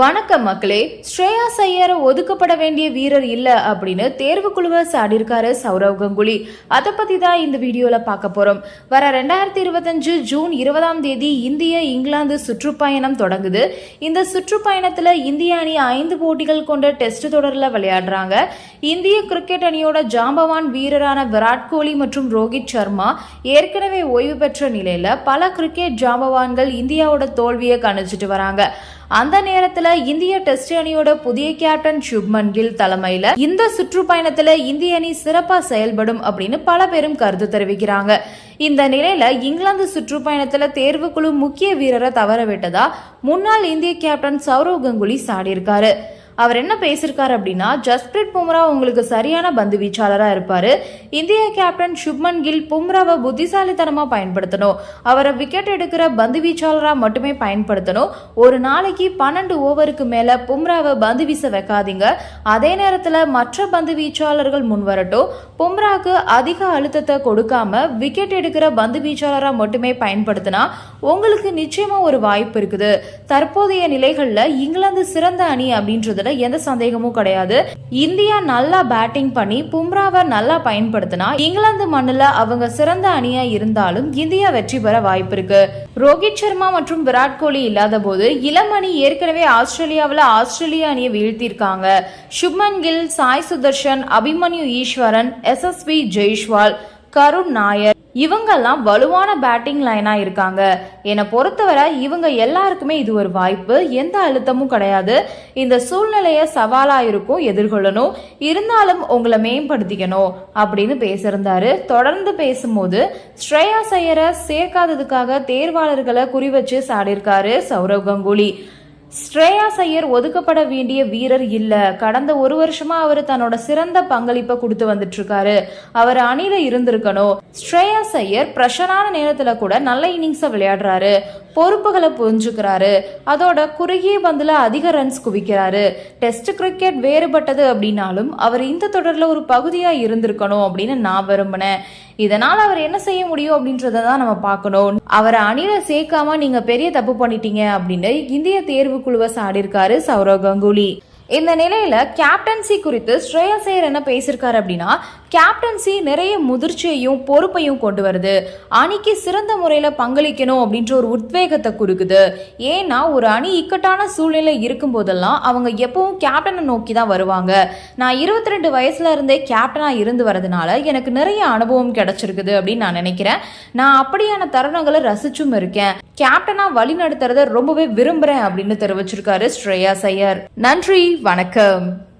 வணக்கம் மக்களே ஸ்ரேயா ஐயர் ஒதுக்கப்பட வேண்டிய வீரர் இல்ல அப்படின்னு தேர்வு குழுவை சாடியிருக்காரு சௌரவ் கங்குலி. அதை பத்தி தான் இந்த வீடியோல பார்க்க போறோம். வர ரெண்டாயிரத்தி இருபத்தஞ்சு ஜூன் இருபதாம் தேதி இந்திய இங்கிலாந்து சுற்றுப்பயணம் தொடங்குது. இந்த சுற்றுப்பயணத்துல இந்திய அணி ஐந்து போட்டிகள் கொண்ட டெஸ்ட் தொடர்ல விளையாடுறாங்க. இந்திய கிரிக்கெட் அணியோட ஜாம்பவான் வீரரான விராட் கோலி மற்றும் ரோஹித் சர்மா ஏற்கனவே ஓய்வு பெற்ற நிலையில பல கிரிக்கெட் ஜாம்பவான்கள் இந்தியாவோட தோல்வியை கணிச்சிட்டு வராங்க. அந்த நேரத்துல இந்திய டெஸ்ட் அணியோட புதிய கேப்டன் சுப்மன் கில் தலைமையில இந்த சுற்றுப்பயணத்துல இந்திய அணி சிறப்பா செயல்படும் அப்படின்னு பல பேரும் கருத்து தெரிவிக்கிறாங்க. இந்த நிலையில இங்கிலாந்து சுற்றுப்பயணத்துல தேர்வுக்குழு முக்கிய வீரரை தவற விட்டதா? முன்னாள் இந்திய கேப்டன் சௌரவ் கங்குலி சாடியிருக்காரு. அவர் என்ன பேசியிருக்காரு அப்படின்னா ஜஸ்பிரிட் பும்ரா உங்களுக்கு சரியான பந்து வீச்சாளராக இருப்பார். இந்திய கேப்டன் சுப்மன் கில் பும்ராவை புத்திசாலித்தனமாக பயன்படுத்தணும். அவரை விக்கெட் எடுக்கிற பந்து வீச்சாளராக மட்டுமே பயன்படுத்தணும். ஒரு நாளைக்கு பன்னெண்டு ஓவருக்கு மேலே பும்ராவை பந்து வீச வைக்காதீங்க. அதே நேரத்தில் மற்ற பந்து வீச்சாளர்கள் முன் வரட்டும் பும்ராக்கு அதிக அழுத்தத்தை கொடுக்காம விக்கெட் எடுக்கிற பந்து வீச்சாளராக மட்டுமே பயன்படுத்தினா உங்களுக்கு நிச்சயமாக ஒரு வாய்ப்பு இருக்குது. தற்போதைய நிலைகளில் இங்கிலாந்து சிறந்த அணி அப்படின்றதுல எந்த சந்தேகமும் கிடையாது. இந்தியா நல்லா பேட்டிங் பண்ணி பும்ராவை நல்லா பயன்படுத்தினா இங்கிலாந்து மண்ணுல அவங்க சிறந்த அணியா இருந்தாலும் இந்தியா வெற்றி பெற வாய்ப்பு இருக்கு. ரோஹித் சர்மா மற்றும் விராட் கோலி இல்லாத போது இளம் அணி ஏற்கனவே ஆஸ்திரேலியாவில் ஆஸ்திரேலிய அணியை வீழ்த்தியிருக்காங்க. சுப்மன் கில் சாய் சுதர்ஷன் அபிமன்யு ஈஸ்வரன் எஸ்எஸ்பி ஜெய்ஷ்வால் கருண் நாயர். இவங்கெல்லாம் வலுவான பேட்டிங் லைனா இருக்காங்க. என்னை பொறுத்தவரை இவங்க எல்லாருக்குமே இது ஒரு வாய்ப்பு. எந்த அழுத்தமும் கிடையாது. இந்த சூழ்நிலைய சவாலா இருக்கும் எதிர்கொள்ளணும். இருந்தாலும் உங்களை மேம்படுத்திக்கணும் அப்படின்னு பேசியிருந்தாரு. தொடர்ந்து பேசும்போது ஸ்ரேயா சையரை சேர்க்காததுக்காக தேர்வாளர்களை குறிவச்சு சாடியிருக்காரு சௌரவ் கங்குலி. ஸ்ரேயா ஐயர் ஒதுக்கப்பட வேண்டிய வீரர் இல்ல. கடந்த ஒரு வருஷமா அவர் தன்னோட சிறந்த பங்களிப்பை கொடுத்து வந்துட்டு இருக்காரு அவர் அணில இருந்திருக்கணும். ஸ்ரேயா ஐயர் பிரஷரான நேரத்துல கூட நல்ல இன்னிங்ஸை விளையாடுறாரு. பொறுப்புகளை புரிஞ்சுக்கிறாரு. அதோட குறுகிய பந்தில் அதிக ரன்ஸ் குவிக்கிறாரு. டெஸ்ட் கிரிக்கெட் வேறுபட்டது அப்படின்னாலும் அவர் இந்த தொடரில் ஒரு பகுதியாக இருந்திருக்கணும் அப்படின்னு நான் விரும்பினேன். இதனால் அவர் என்ன செய்ய முடியும் அப்படின்றத தான் நம்ம பார்க்கணும். அவரை அணில சேர்க்காம நீங்க பெரிய தப்பு பண்ணிட்டீங்க அப்படின்னு இந்திய தேர்வுக்குழுவை சாடியிருக்காரு சௌரவ் கங்குலி. இந்த நிலையில கேப்டன்சி குறித்து ஸ்ரேயா சேர் என்ன பேசியிருக்காரு அப்படின்னா கேப்டன்சி நிறைய முதிர்ச்சியையும் பொறுப்பையும் கொண்டு வருது. அணிக்கு சிறந்த முறையில் பங்களிக்கணும் அப்படின்ற ஒரு உத்வேகத்தை கொடுக்குது ஏன்னா ஒரு அணி இக்கட்டான சூழ்நிலை இருக்கும் போதெல்லாம் அவங்க எப்பவும் கேப்டனை நோக்கி தான் வருவாங்க. நான் இருபத்தி ரெண்டு வயசுல இருந்தே கேப்டனாக இருந்து வரதுனால எனக்கு நிறைய அனுபவம் கிடைச்சிருக்குது அப்படின்னு நான் நினைக்கிறேன். நான் அப்படியான தருணங்களை ரசிச்சும் இருக்கேன். கேப்டனா வழி நடத்துறத ரொம்பவே விரும்புறேன் அப்படின்னு தெரிவிச்சிருக்காரு ஸ்ரேயா ஐயர் நன்றி வணக்கம்.